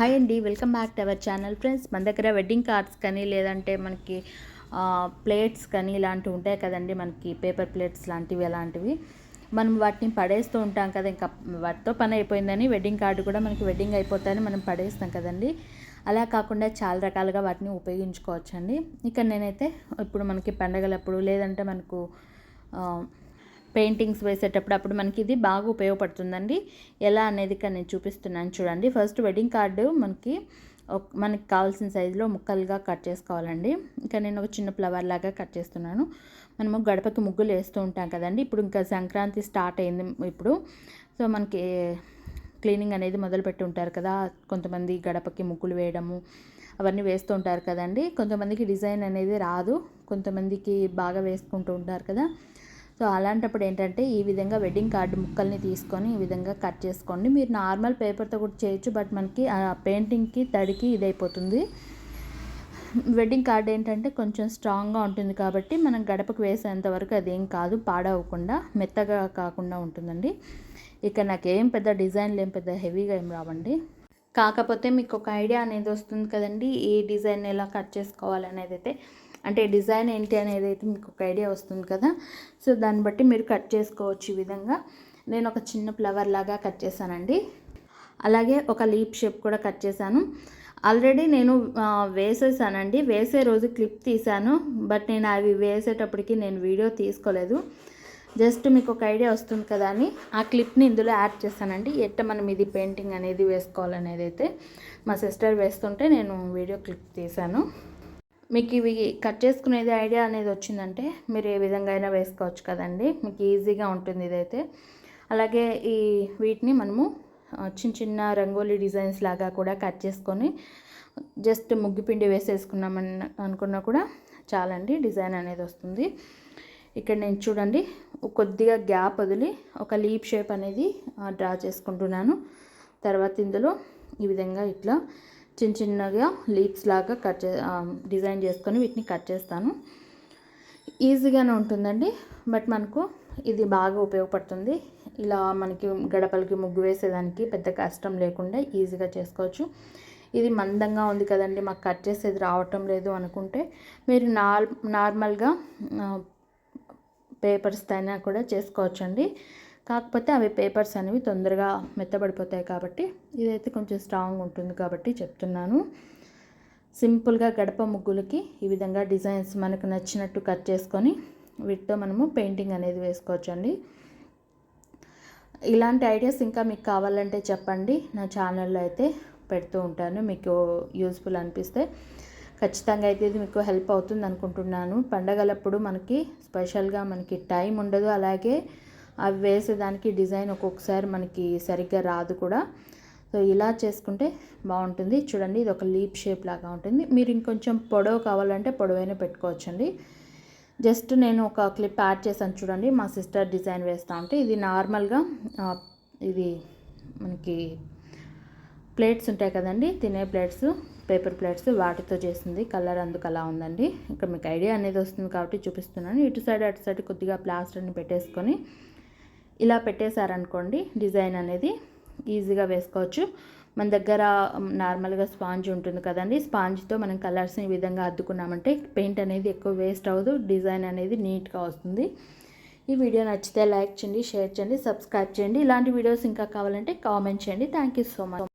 Hi అండి welcome back to our channel friends. మన దగ్గర వెడ్డింగ్ కార్డ్స్ కానీ లేదంటే మనకి ప్లేట్స్ కానీ ఇలాంటివి ఉంటాయి కదండి మనకి పేపర్ ప్లేట్స్ లాంటివి అలాంటివి. మనం వాటిని పడేస్తూ ఉంటాం కదా ఇంకా వాటితో పని అయిపోయిందని వెడ్డింగ్ కార్డు కూడా మనకి వెడ్డింగ్ అయిపోతాయని మనం పడేస్తాం కదండి. అలా కాకుండా చాలా రకాలుగా వాటిని ఉపయోగించుకోవచ్చండి. ఇక్కడ నేనైతే ఇప్పుడు మనకి పండగలప్పుడు లేదంటే మనకు పెయింటింగ్స్ వేసేటప్పుడు అప్పుడు మనకి ఇది బాగా ఉపయోగపడుతుందండి. ఎలా అనేది ఇక్కడ నేను చూపిస్తున్నాను చూడండి. ఫస్ట్ వెడ్డింగ్ కార్డు మనకి మనకి కావాల్సిన సైజులో ముక్కలుగా కట్ చేసుకోవాలండి. ఇంకా నేను ఒక చిన్న ఫ్లవర్ లాగా కట్ చేస్తున్నాను. మనము గడపకి ముగ్గులు వేస్తూ ఉంటాం కదండి. ఇప్పుడు ఇంకా సంక్రాంతి స్టార్ట్ అయింది ఇప్పుడు. సో మనకి క్లీనింగ్ అనేది మొదలుపెట్టి ఉంటారు కదా. కొంతమంది గడపకి ముగ్గులు వేయడము అవన్నీ వేస్తూ ఉంటారు కదండి. కొంతమందికి డిజైన్ అనేది రాదు. కొంతమందికి బాగా వేసుకుంటూ ఉంటారు కదా. సో అలాంటప్పుడు ఏంటంటే ఈ విధంగా వెడ్డింగ్ కార్డు ముక్కల్ని తీసుకొని ఈ విధంగా కట్ చేసుకోండి. మీరు నార్మల్ పేపర్తో కూడా చేయొచ్చు బట్ మనకి ఆ పెయింటింగ్కి తడికి ఇదైపోతుంది. వెడ్డింగ్ కార్డ్ ఏంటంటే కొంచెం స్ట్రాంగ్గా ఉంటుంది కాబట్టి మనం గడపకు వేసేంత వరకు అదేం కాదు పాడవకుండా మెత్తగా కాకుండా ఉంటుందండి. ఇక నాకు ఏం పెద్ద డిజైన్లు ఏం పెద్ద హెవీగా ఏం రావండి. కాకపోతే మీకు ఒక ఐడియా అనేది వస్తుంది కదండి ఏ డిజైన్ ఎలా కట్ చేసుకోవాలనేది అయితే అంటే డిజైన్ ఏంటి అనేది అయితే మీకు ఒక ఐడియా వస్తుంది కదా. సో దాన్ని బట్టి మీరు కట్ చేసుకోవచ్చు ఈ విధంగా. నేను ఒక చిన్న ఫ్లవర్ లాగా కట్ చేశానండి. అలాగే ఒక లీప్ షేప్ కూడా కట్ చేశాను. ఆల్రెడీ నేను వేసేసానండి. వేసే రోజు క్లిప్ తీశాను. బట్ నేను అవి వేసేటప్పటికి నేను వీడియో తీసుకోలేదు. జస్ట్ మీకు ఒక ఐడియా వస్తుంది కదా అని. ఆ క్లిప్ని ఇందులో యాడ్ చేశానండి. ఎట్ట మనం ఇది పెయింటింగ్ అనేది వేసుకోవాలనేది అయితే మా సిస్టర్ వేస్తుంటే నేను వీడియో క్లిప్ తీశాను. మీకు ఇవి కట్ చేసుకునేది ఐడియా అనేది వచ్చిందంటే మీరు ఏ విధంగా అయినా వేసుకోవచ్చు కదండి. మీకు ఈజీగా ఉంటుంది ఇదైతే. అలాగే ఈ వీటిని మనము చిన్న చిన్న రంగోలీ డిజైన్స్ లాగా కూడా కట్ చేసుకొని జస్ట్ ముగ్గుపిండి వేసేసుకున్నామని అనుకున్నా కూడా చాలండి డిజైన్ అనేది వస్తుంది. ఇక్కడ నేను చూడండి కొద్దిగా గ్యాప్ వదిలి ఒక లీప్ షేప్ అనేది డ్రా చేసుకుంటున్నాను. తర్వాత ఇందులో ఈ విధంగా ఇట్లా చిన్న చిన్నగా లీప్స్ లాగా కట్ చే డిజైన్ చేసుకొని వీటిని కట్ చేస్తాను. ఈజీగానే ఉంటుందండి బట్ మనకు ఇది బాగా ఉపయోగపడుతుంది. ఇలా మనకి గడపలకి ముగ్గు వేసేదానికి పెద్ద కష్టం లేకుండా ఈజీగా చేసుకోవచ్చు. ఇది మందంగా ఉంది కదండి మాకు కట్ చేసేది రావటం లేదు అనుకుంటే మీరు నార్ నార్మల్గా పేపర్స్ అయినా కూడా చేసుకోవచ్చండి. కాకపోతే అవి పేపర్స్ అనేవి తొందరగా మెత్తబడిపోతాయి కాబట్టి ఇదైతే కొంచెం స్ట్రాంగ్ ఉంటుంది కాబట్టి చెప్తున్నాను. సింపుల్గా గడప ముగ్గులకి ఈ విధంగా డిజైన్స్ మనకు నచ్చినట్టు కట్ చేసుకొని వీటితో మనము పెయింటింగ్ అనేది వేసుకోవచ్చండి. ఇలాంటి ఐడియాస్ ఇంకా మీకు కావాలంటే చెప్పండి. నా ఛానల్లో అయితే పెడుతూ ఉంటాను. మీకు యూస్ఫుల్ అనిపిస్తే ఖచ్చితంగా అయితే ఇది మీకు హెల్ప్ అవుతుంది అనుకుంటున్నాను. పండగలప్పుడు మనకి స్పెషల్గా మనకి టైం ఉండదు. అలాగే అవి వేసేదానికి డిజైన్ ఒక్కొక్కసారి మనకి సరిగ్గా రాదు కూడా. సో ఇలా చేసుకుంటే బాగుంటుంది. చూడండి ఇది ఒక లీప్ షేప్ లాగా ఉంటుంది. మీరు ఇంకొంచెం పొడవు కావాలంటే పొడవైనా పెట్టుకోవచ్చండి. జస్ట్ నేను ఒక క్లిప్ యాడ్ చేశాను చూడండి. మా సిస్టర్ డిజైన్ వేస్తూ ఉంటే ఇది నార్మల్గా ఇది మనకి ప్లేట్స్ ఉంటాయి కదండి తినే ప్లేట్స్ పేపర్ ప్లేట్స్ వాటితో చేసింది కలర్ అందుకు అలా ఉందండి. ఇక్కడ మీకు ఐడియా అనేది వస్తుంది కాబట్టి చూపిస్తున్నాను. ఇటు సైడ్ అటు సైడ్ కొద్దిగా ప్లాస్టర్ని పెట్టేసుకొని ఇలా పెట్టేశారనుకోండి డిజైన్ అనేది ఈజీగా వేసుకోవచ్చు. మన దగ్గర నార్మల్గా స్పాంజ్ ఉంటుంది కదండి స్పాంజ్తో మనం కలర్స్ని ఈ విధంగా అద్దుకున్నామంటే పెయింట్ అనేది ఎక్కువ వేస్ట్ అవ్వదు డిజైన్ అనేది నీట్గా వస్తుంది. ఈ వీడియో నచ్చితే లైక్ చేయండి షేర్ చేయండి సబ్స్క్రైబ్ చేయండి. ఇలాంటి వీడియోస్ ఇంకా కావాలంటే కామెంట్ చేయండి. Thank you so much.